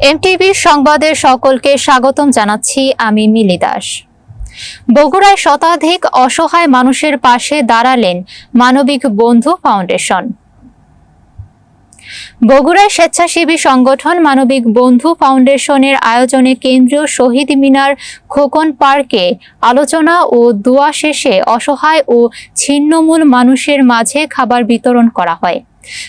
এমটিভির সংবাদের সকলকে স্বাগতম জানাচ্ছি আমি মিলি দাস। বগুড়ায় শতাধিক অসহায় মানুষের পাশে দাঁড়ালেন মানবিক বন্ধু ফাউন্ডেশন। বগুড়ায় স্বেচ্ছাসেবী সংগঠন মানবিক বন্ধু ফাউন্ডেশনের আয়োজনে কেন্দ্রীয় শহীদ মিনার খোকন পার্কে আলোচনা ও দোয়া শেষে অসহায় ও ছিন্নমূল মানুষের মাঝে খাবার বিতরণ করা হয়।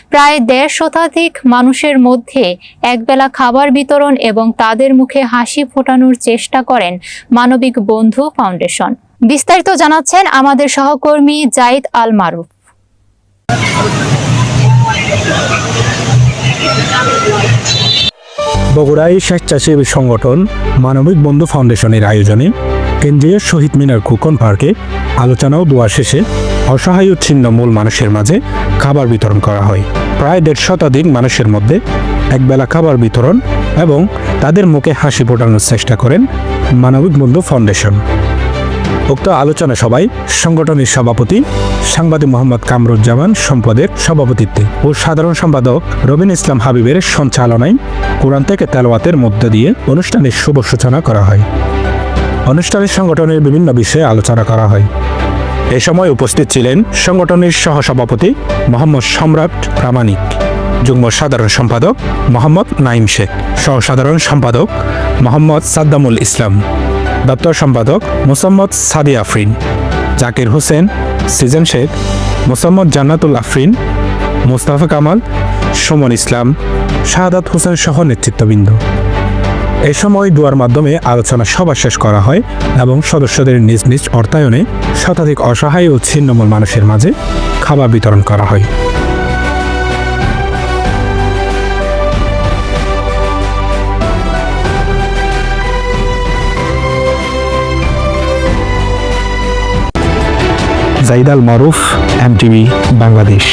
প্রায় দেড় শতাধিক মানুষের মধ্যে একবেলা খাবার বিতরণ এবং তাদের মুখে হাসি ফোটানোর চেষ্টা করেন মানবিক বন্ধু ফাউন্ডেশন। বিস্তারিত জানাচ্ছেন আমাদের সহকর্মী জাইদ আল মারুফ। বগুড়ায় স্বেচ্ছাসেবী সংগঠন মানবিক বন্ধু ফাউন্ডেশনের আয়োজনে কেন্দ্রীয় শহীদ মিনার কুকন পার্কে আলোচনা ও দোয়া শেষে অসহায় ও ছিন্ন মূল মানুষের মাঝে খাবার বিতরণ করা হয়। প্রায় দেড় শতাধিক মানুষের মধ্যে একবেলা খাবার বিতরণ এবং তাদের মুখে হাসি ফোটানোর চেষ্টা করেন মানবিক বন্ধু ফাউন্ডেশন। উক্ত আলোচনা সভায় সংগঠনের সভাপতি সাংবাদিক মোহাম্মদ কামরুজ্জামান সম্পাদক সভাপতিত্বে ও সাধারণ সম্পাদক রবিন ইসলাম হাবিবের সঞ্চালনায় কোরআন থেকে তেলাওয়াতের মধ্য দিয়ে অনুষ্ঠানের শুভ সূচনা করা হয়। অনুষ্ঠানে সংগঠনের বিভিন্ন বিষয়ে আলোচনা করা হয়। এ সময় উপস্থিত ছিলেন সংগঠনের সহসভাপতি মোহাম্মদ সম্রাট প্রামাণিক, যুগ্ম সাধারণ সম্পাদক মোহাম্মদ নাইম শেখ সহ সাধারণ সম্পাদক মোহাম্মদ সাদ্দামুল ইসলাম। দপ্তর সম্পাদক মোসাম্মদ সাদি আফরিন, জাকির হোসেন, সিজন শেখ, মোসাম্মদ জান্নাতুল আফরিন, মোস্তাফা কামাল, সুমন ইসলাম, শাহাদাত হোসেন সহ নেতৃত্ববৃন্দ। এ সময় দুয়ার মাধ্যমে আলোচনা সভা শেষ করা হয় এবং সদস্যদের নিজ নিজ অর্থায়নে শতাধিক অসহায় ও ছিন্নমূল মানুষের মাঝে খাবার বিতরণ করা হয়। জাইদ আল মারুফ এমটিভি বাংলাদেশ।